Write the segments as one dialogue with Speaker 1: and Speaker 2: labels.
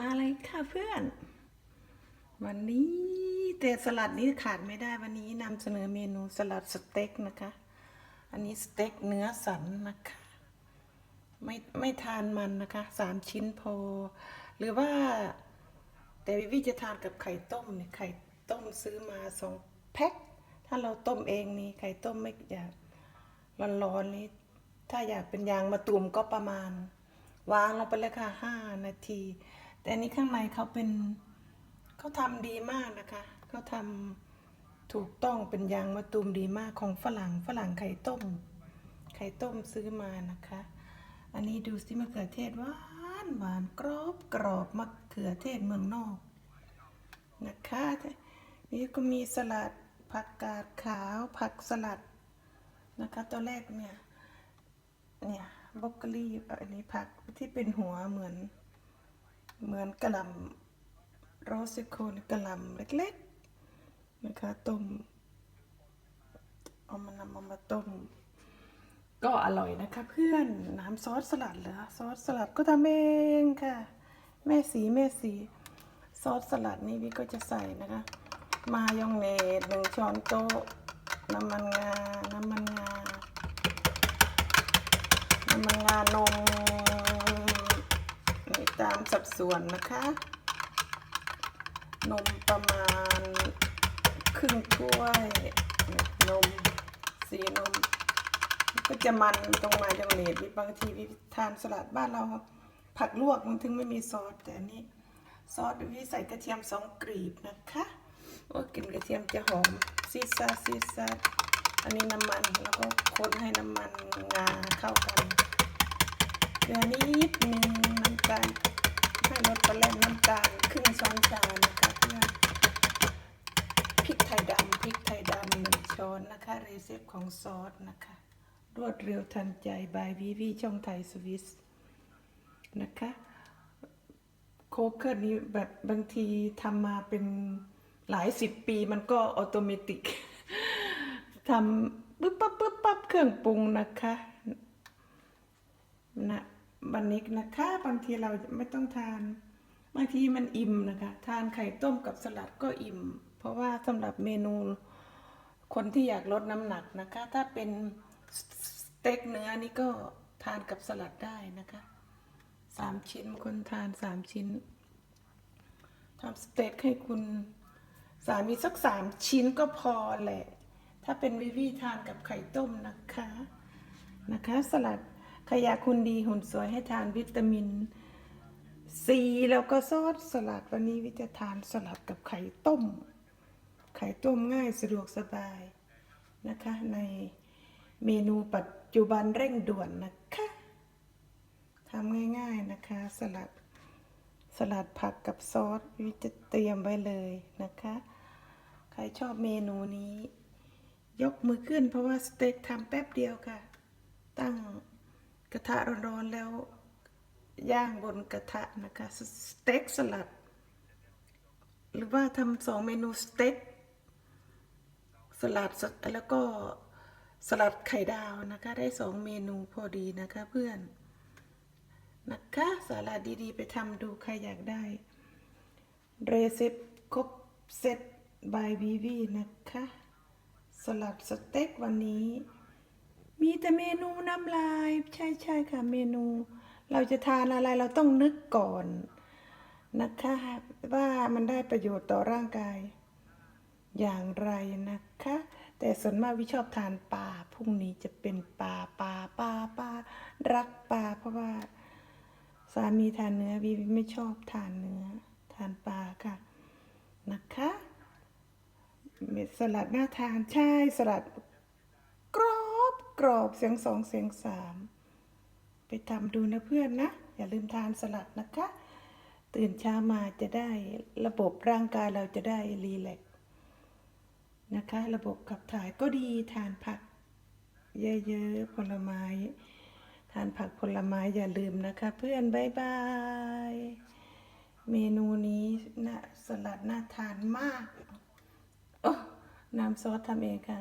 Speaker 1: มาเลยค่ะเพื่อน วันนี้แต่สลัดนี้ขาดไม่ได้วันนี้นำเสนอเมนูสลัดสเต็กนะคะ อันนี้สเต็กเนื้อสันนะคะ ไม่ไม่ทานมันนะคะสามชิ้นพอ หรือว่า แต่วิวิจะทานกับไข่ต้มเนี่ยไข่ต้มซื้อมาสองแพ็คถ้าเราต้มเองนี่ไข่ต้มไม่อยากร้อนๆนี่ถ้าอยากเป็นยางมะตูมก็ประมาณวางลงไปเลยค่ะห้านาที แต่นี้ข้างในเขาเป็นเขาทำดีมากนะคะเขาทำถูกต้องเป็นยางมะตูมดีมากของฝรั่งฝรั่งไข่ต้ม ไข่ต้มซื้อมานะคะ อันนี้ดูสิมะเขือเทศหวานหวานกรอบกรอบมะเขือเทศเมืองนอกนะคะนี่ก็มีสลัดผักกาดขาวผักสลัดนะคะตัวแรกเนี่ยเนี่ยบรอกโคลีอันนี้ผักที่เป็นหัวเหมือน เหมือนกระหล่ำโรสโคนกระหล่ำเล็กๆนะคะต้มเอามานำเอามาต้ม ก็อร่อยนะคะเพื่อนน้ำซอสสลัดเหรอซอสสลัดก็ทำเองค่ะ แม่สีแม่สีซอสสลัดนี่วิก็จะใส่นะคะ มายองเนสหนึ่งช้อนโต๊ะ น้ำมันงา น้ำมันงา น้ำมันงานม ตามสัดส่วนนะคะ นมประมาณครึ่งถ้วย นมสีนม ก็จะมันตรงมายองเนสบางทีวิทานสลัดบ้านเราผักลวกมันถึงไม่มีซอสแต่อันนี้ซอสวิใส่กระเทียมสองกรีบนะคะว่ากลิ่นกระเทียมจะหอมซีซาซีซาอันนี้น้ำมันแล้วก็คนให้น้ำมันงาเข้ากันเกลือนิดนึงน ตาลให้รสปลาแรมน้ำตาลครึ่งช้อนชานะคะเพื่อนพริกไทยดำพริกไทยดำหนึ่งช้อนนะคะเรซิปของซอสนะคะ รวดเร็วทันใจบายวีวีช่องไทยสวิสนะคะโคกเกอร์นี้แบบบางทีทำมาเป็นหลายสิบปีมันก็ออโตเมติกทำปึ๊บปั๊บปึ๊บปั๊บเครื่องปรุงนะคะนะ วันนี้นะคะ บางทีเราไม่ต้องทาน บางทีมันอิ่มนะคะ ทานไข่ต้มกับสลัดก็อิ่ม เพราะว่าสำหรับเมนู คนที่อยากลดน้ำหนักนะคะ ถ้าเป็นสเต็กเนื้อนี่ก็ทานกับสลัดได้นะคะสามชิ้นคนทานสามชิ้นทำสเต็กให้คุณสามีสักสามชิ้นก็พอแหละ ถ้าเป็นวิวีทานกับไข่ต้มนะคะนะคะ สลัด ขยะคุณดีหุ่นสวยให้ทานวิตามินซีแล้วก็ซอสสลัดวันนี้วิจะทานสลัดกับไข่ต้ม ไข่ต้มง่ายสะดวกสบายนะคะ ในเมนูปัจจุบันเร่งด่วนนะคะทำง่ายๆนะคะสลัดสลัดผักกับซอสวิจะเตรียมไว้เลยนะคะ ใครชอบเมนูนี้ ยกมือขึ้นเพราะว่าสเต็กทำแป๊บเดียวค่ะ ตั้ง กระทะร้อนๆแล้วย่างบนกระทะนะคะสเต็กสลัด หรือว่าทำสองเมนูสเต็กสลัดแล้วก็สลัดไข่ดาวนะคะ ได้สองเมนูพอดีนะคะเพื่อนนะคะสาระดีๆ ไปทำดูใครอยากได้เรซิปครบเซตบายวีวีนะคะ สลัดสเต็กวันนี้ มีแต่เมนูน้ำลาย ใช่ใช่ค่ะเมนู เราจะทานอะไรเราต้องนึกก่อนนะคะว่ามันได้ประโยชน์ต่อร่างกาย อย่างไรนะคะ แต่ส่วนมากวิชอบทานปลาพรุ่งนี้จะเป็นปลาปลาปลาปลารักปลาเพราะว่าสามีทานเนื้อวีวีไม่ชอบทานเนื้อ ทานปลาค่ะนะคะ เม็ดสลัดน่าทานใช่สลัด รอบเสียงสองเสียงสามไปทำดูนะเพื่อนนะ อย่าลืมทานสลัดนะคะ ตื่นเช้ามาจะได้ระบบร่างกายเราจะได้รีแลกซ์นะคะ ระบบขับถ่ายก็ดีทานผัก เยอะๆผลไม้ ทานผักผลไม้อย่าลืมนะคะ เพื่อนบายบายเมนูนี้นะสลัดน่าทานมาก โอ้น้ำซอสทำเองค่ะ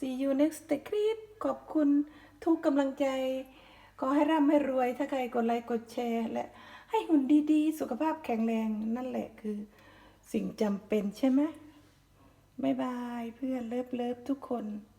Speaker 1: see you next clip ขอบคุณทุกกำลังใจ ขอให้ร่ำให้รวย ถ้าใครกดไลค์กดแชร์ และให้หุ่นดีๆ สุขภาพแข็งแรงนั่นแหละคือ สิ่งจำเป็นใช่ไหมบ๊ายบายเพื่อนเลิฟเลิฟทุกคน